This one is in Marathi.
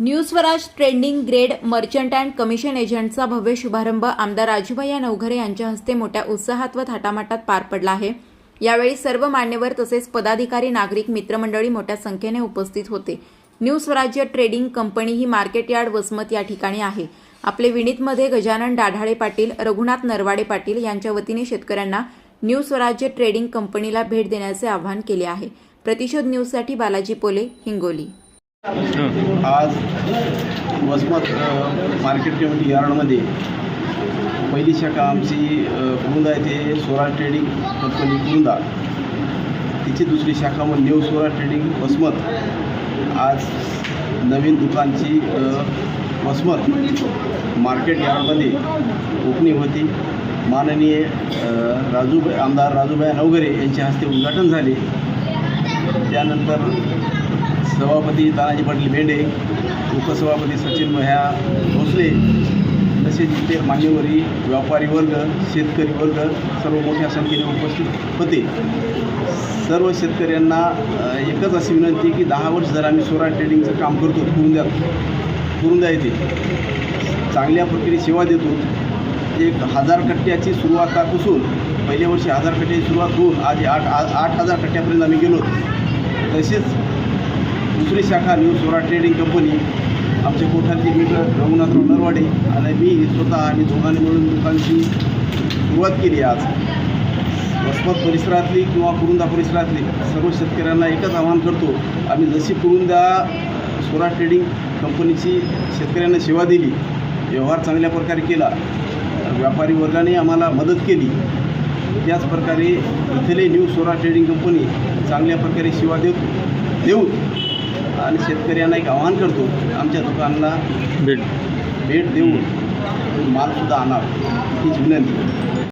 New Swaraj trending grade merchant and commission एजंटचा भव्य शुभारंभ आमदार राजूभाई नवघरे यांच्या हस्ते मोठ्या उत्साहात व थाटामाटात पार पडला आहे. यावेळी सर्व मान्यवर तसेच पदाधिकारी नागरिक मित्रमंडळी मोठ्या संख्येने उपस्थित होते. न्यू स्वराज्य ट्रेडिंग कंपनी ही मार्केट यार्ड वसमत या ठिकाणी आहे. आपले विणीतमध्ये गजानन डाढाळे पाटील रघुनाथ नरवाडे पाटील यांच्या वतीने शेतकऱ्यांना न्यू स्वराज्य ट्रेडिंग कंपनीला भेट देण्याचे आवाहन केले आहे. प्रतिशोध न्यूजसाठी बालाजी पोले हिंगोली. आज वसमत मार्केट कमिटी यार्डमध्ये पहिली शाखा आमची अ, येथे स्वराज ट्रेडिंग कंपनी कुरुंदा तिची दुसरी शाखा मग न्यू स्वराज ट्रेडिंग वसमत. आज नवीन दुकानची वसमत मार्केट यार्डमध्ये ओपनिंग होती. माननीय अ, आमदार राजूभाई नवघरे यांच्या हस्ते उद्घाटन झाले. त्यानंतर सभापती तानाजी पाटील भेंडे उपसभापती सचिन मह्या भोसले तसेच इतर मान्यवरी व्यापारी वर्ग शेतकरी वर्ग सर्व मोठ्या संख्येने उपस्थित होते. सर्व शेतकऱ्यांना एकच अशी विनंती की दहा वर्ष जर आम्ही स्वराज ट्रेडिंगचं काम करतो कुरुंद्यात कुरुंदा येते चांगल्या प्रकारे सेवा देतो. एक हजार कट्ट्याची सुरुवात सुरुवातापासून पहिल्या वर्षी हजार कट्ट्याची सुरुवात होऊन आज आठ आ- आठ हजार कट्ट्यापर्यंत आम्ही गेलो. तसेच दुसरी शाखा न्यू सोरा ट्रेडिंग कंपनी आमचे कोठारचे मित्र रघुनाथराव नरवाडे आणि मी स्वतः आम्ही दोघांनी मिळून दुकानची सुरुवात केली आज. वसमत परिसरातली किंवा कुरुंदा परिसरातली सर्व शेतकऱ्यांना एकच आवाहन करतो आम्ही जशी कुरुंदा सोरा ट्रेडिंग कंपनीची शेतकऱ्यांना सेवा दिली व्यवहार चांगल्या प्रकारे केला व्यापारी वर्गाने आम्हाला मदत केली. त्याच प्रकारे इथले न्यू सोरा ट्रेडिंग कंपनी चांगल्या प्रकारे सेवा देऊ देऊ आणि शेतकऱ्यांना एक आवाहन करतो आमच्या दुकानाला भेट. भेट देऊन मालसुद्धा आणावा. हीच विनंती.